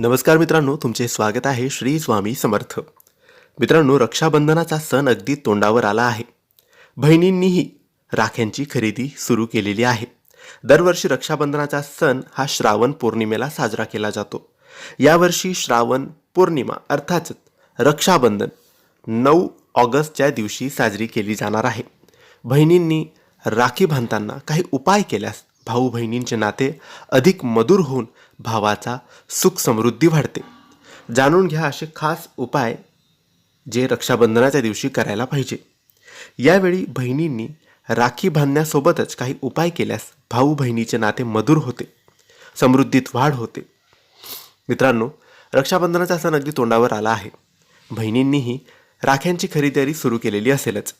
नमस्कार मित्रांनो तुमचे स्वागत आहे श्री स्वामी समर्थ. मित्रांनो रक्षाबंधनाचा सण अगदी तोंडावर आला आहे. बहिणींनीही राख्यांची खरेदी सुरू केलेली आहे. दरवर्षी रक्षाबंधनाचा सण हा श्रावण पौर्णिमेला साजरा केला जातो. यावर्षी श्रावण पौर्णिमा अर्थातच रक्षाबंधन नऊ ऑगस्टच्या दिवशी साजरी केली जाणार आहे. बहिणींनी राखी बांधताना काही उपाय केल्यास भाऊ बहिणींचे नाते अधिक मधुर होऊन भावाचा सुख समृद्धी वाढते. जाणून घ्या असे खास उपाय जे रक्षाबंधनाच्या दिवशी करायला पाहिजे. यावेळी बहिणींनी राखी बांधण्यासोबतच काही उपाय केल्यास भाऊ बहिणीचे नाते मधुर होते समृद्धीत वाढ होते. मित्रांनो रक्षाबंधनाचा सण अगदी तोंडावर आला आहे. बहिणींनीही राख्यांची खरेदी सुरू केलेली असेलच.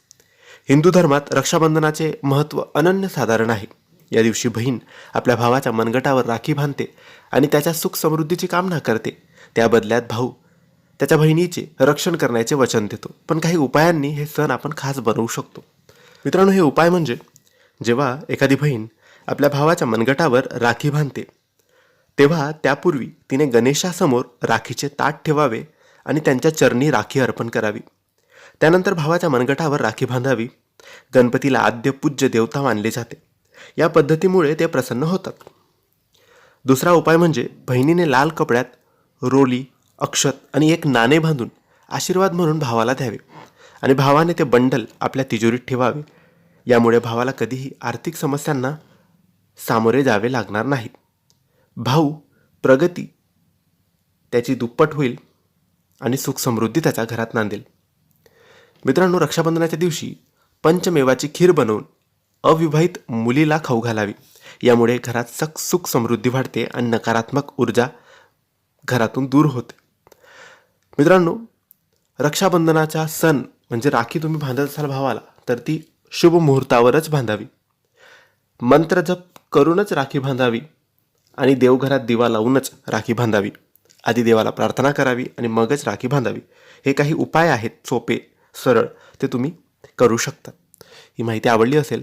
हिंदू धर्मात रक्षाबंधनाचे महत्त्व अनन्यसाधारण आहे. या दिवशी बहीण आपल्या भावाच्या मनगटावर राखी बांधते आणि त्याच्या सुख समृद्धीची कामना करते. त्या बदल्यात भाऊ त्याच्या बहिणीचे रक्षण करण्याचे वचन देतो. पण काही उपायांनी हे सण आपण खास बनवू शकतो. मित्रांनो हे उपाय म्हणजे जेव्हा एखादी बहीण आपल्या भावाच्या मनगटावर राखी बांधते तेव्हा त्यापूर्वी तिने गणेशासमोर राखीचे ताट ठेवावे आणि त्यांच्या चरणी राखी अर्पण करावी. त्यानंतर भावाच्या मनगटावर राखी बांधावी. गणपतीला आद्य पूज्य देवता मानले जाते. या पद्धतीमुळे ते प्रसन्न होतात. दुसरा उपाय म्हणजे बहिणीने लाल कपड्यात रोली अक्षत आणि एक नाणे बांधून आशीर्वाद म्हणून भावाला द्यावे आणि भावाने ते बंडल आपल्या तिजोरीत ठेवावे. यामुळे भावाला कधीही आर्थिक समस्यांना सामोरे जावे लागणार नाही. भाऊ प्रगती त्याची दुप्पट होईल आणि सुख समृद्धी त्याच्या घरात नांदेल. मित्रांनो रक्षाबंधनाच्या दिवशी पंचमेवाची खीर बनवून अविवाहित मुलीला खाऊ घालावी. यामुळे घरात सक सुख समृद्धी वाढते आणि नकारात्मक ऊर्जा घरातून दूर होते. मित्रांनो रक्षाबंधनाचा सण म्हणजे राखी तुम्ही बांधत असाल भावाला तर ती शुभ मुहूर्तावरच बांधावी. मंत्र जप करूनच राखी बांधावी आणि देवघरात दिवा लावूनच राखी बांधावी. आधी देवाला प्रार्थना करावी आणि मगच राखी बांधावी. हे काही उपाय आहेत सोपे सरळ ते तुम्ही करू शकता. ही माहिती आवडली असेल